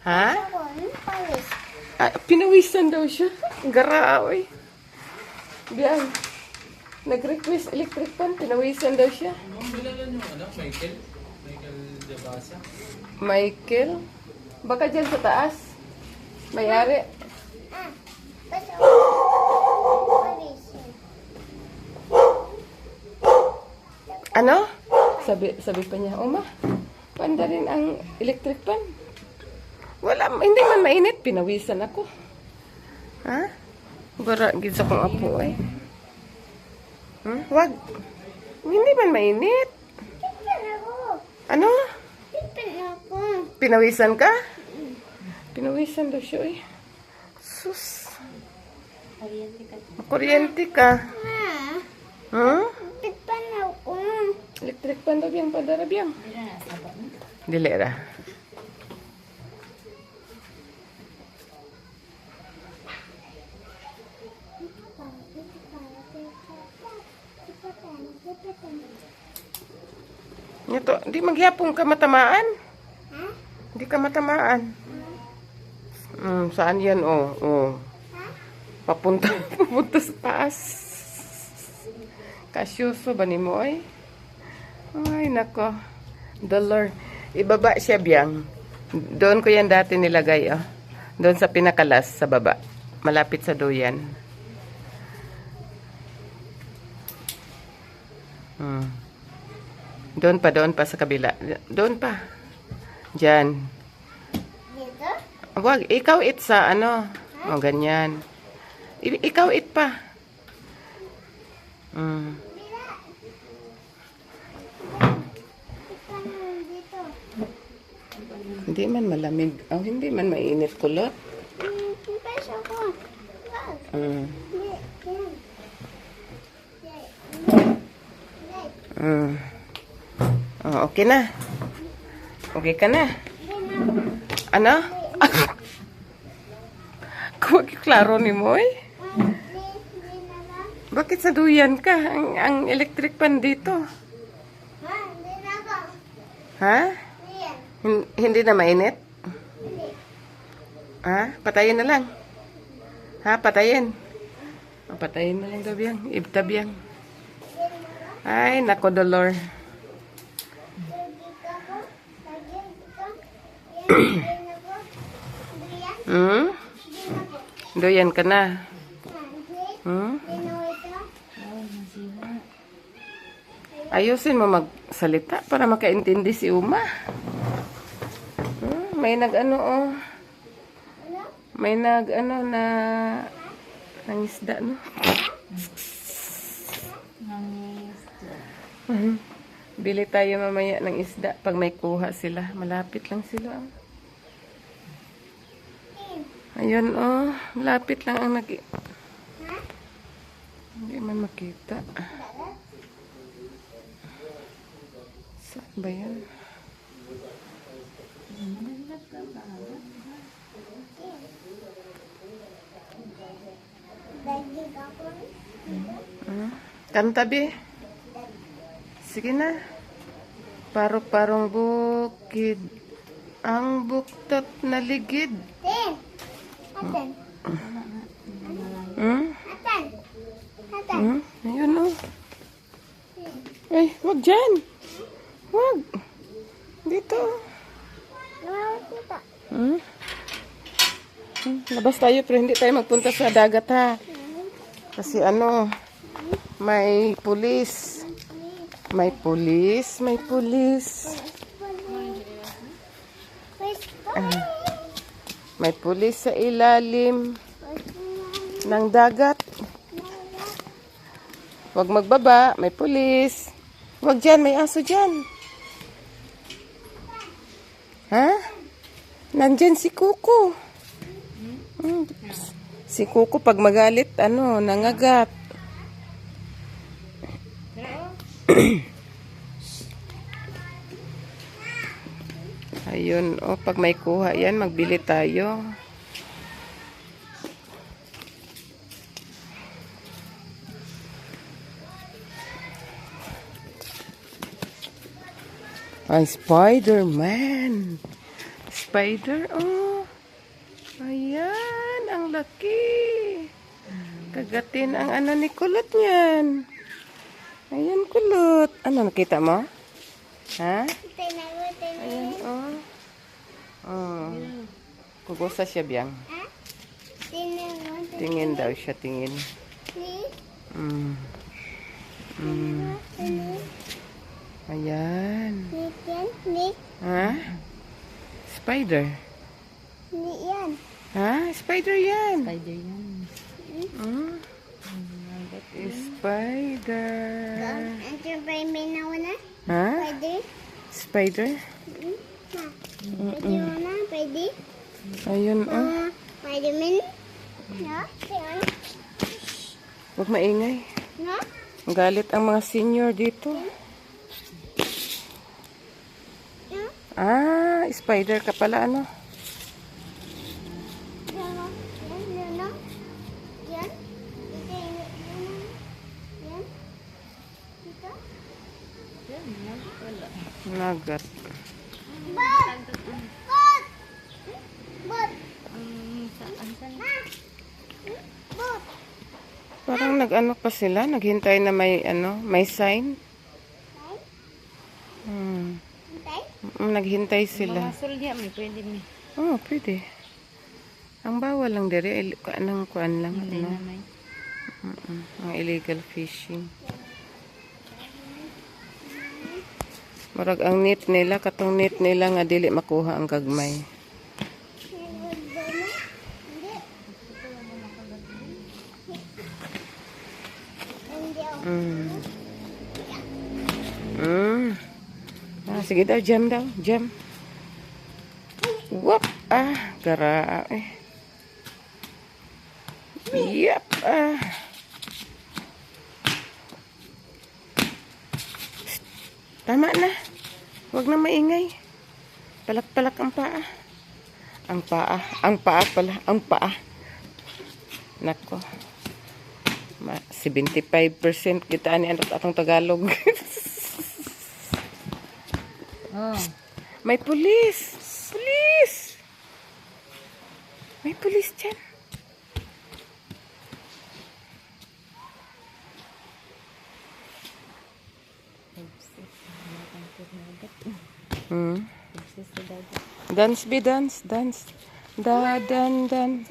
Ha? Ah, pinawisan daw siya. Garaoy. Biyan. Nag-request electric fan, pinawisan daw siya. Yung ano, Michael? Michael Jabasa? Michael? Baka dyan sa taas. Mayari. Ah, basta. Ano? Sabi, sabi pa niya, Oma, panda rin ang electric fan. Wala, hindi man mainit. Pinawisan ako. Ha? Bara, gisa kong apo eh. Hmm? Wag. Hindi man mainit. Ano? Pinawisan ka? Pinawisan daw siya eh. Sus. Kuryente ka. Hmm? Electric pan daw biyang padara biyang. Dili magyapong ka matamaan. Ha? Di ka matamaan. Hmm, saan yan? Oh, oh. Papunta, papunta sa taas. Kasyuso ba ni mo ay? Ay, nako. Dollar. Ibaba siya biyang. Doon ko yan dati nilagay, oh. Doon sa pinakalas, sa baba. Malapit sa duyan. Hmm. Doon pa, doon pa sa kabila. Doon pa. Diyan. Dito? Wag, ikaw it sa ano. O, ganyan. I- ikaw it pa. Mm. Hindi man malamig. Oh, hindi man mainit kulot. Mm. Yan. Mm. Okay na. Okay ka na. Ano? Kung klaro ni mo. Bakit sa duyan ka? Ang, ang electric pan dito. Ha? Hin- hindi na mainit? Ha? Patayin na lang. Ha? Patayin. Patayin na lang daw biyang. Ibtabiyang. Ay, nako, Dolor. Hmm? Doyan ka na. Hmm? Ayusin mo magsalita para makaintindi si Uma. Hmm? May nag-ano, oh. May nag-ano na nangisda, no? Mhm. Bili tayo mamaya ng isda pag may kuha sila. Malapit lang sila. oh. Ayun, oh. Malapit lang ang nag... Hindi man makita. Saan ba yan? Hmm? Kanta, be. Sige na. Parok-parong bukid. Ang buktot na ligid. Atan. Hmm? Atan. Atan. Hmm? Ayun, oh. Ay, wag dyan. Wag. Dito. Hmm? Hmm, Labas tayo pero hindi tayo magpunta sa dagat ha. Kasi ano, may pulis. May pulis, may pulis. May pulis sa ilalim ng dagat. Huwag magbaba, may pulis. Huwag dyan, may aso dyan. Ha? Nandyan si Kuko. Hmm. Si Kuko pag magalit, ano, nangagat. Ayun, oh, pag may kuha yan, magbili tayo. Ang Spider-Man. Spider, oh. Ayan, ang laki. Kagatin ang ano ni kulot niyan. Ayan, kulot. Ano, nakita mo? Ha? Oh. Oh. Kukusa siya biyang. Tingin daw siya, tingin. Mm. Mm. Ayan. Ha? Spider. Nick yan. Ha? Spider yan. Spider yan. Mm. Spider. Andiyan ba yung may nauna? Ha? Pwede? Spider? Ha? Pwede mo na? Pwede? Ayun, oh. Ah, pwede min? No? Yun. Huwag maingay. No? Galit ang mga senior dito. Ah, spider ka pala, ano? Yan, yan, yan, no? Yan? Ito yung yan. Yan? Ito? Nagat. Bot! Bot! Bot! Ha? Bot! Parang nag-ano pa sila, naghintay na may, ano, may sign. Hmm. Mm, Naghintay sila. Mga sulya, may pwede. Oh, pwede. Ang bawal lang dere, anong kuan lang, Hindi ano? na may. Mm-mm, ang illegal fishing. Murag ang net nila, katong net nila nga dili makuha ang gagmay. Naguldo na? Hindi. Hindi ako. Mm. Mm. Ah, sige daw, jam daw, jam. Whoop! Ah, gara eh. Yep, ah. Tama na. Huwag na maingay. Palak-palak ang paa. Ang paa. Ang paa pala. Ang paa. Nako. Ma 75% kita ni ano atong Tagalog. Oh. May pulis. Pulis. May pulis dyan. Hmm. Dance be dance, dance. Da dan dan.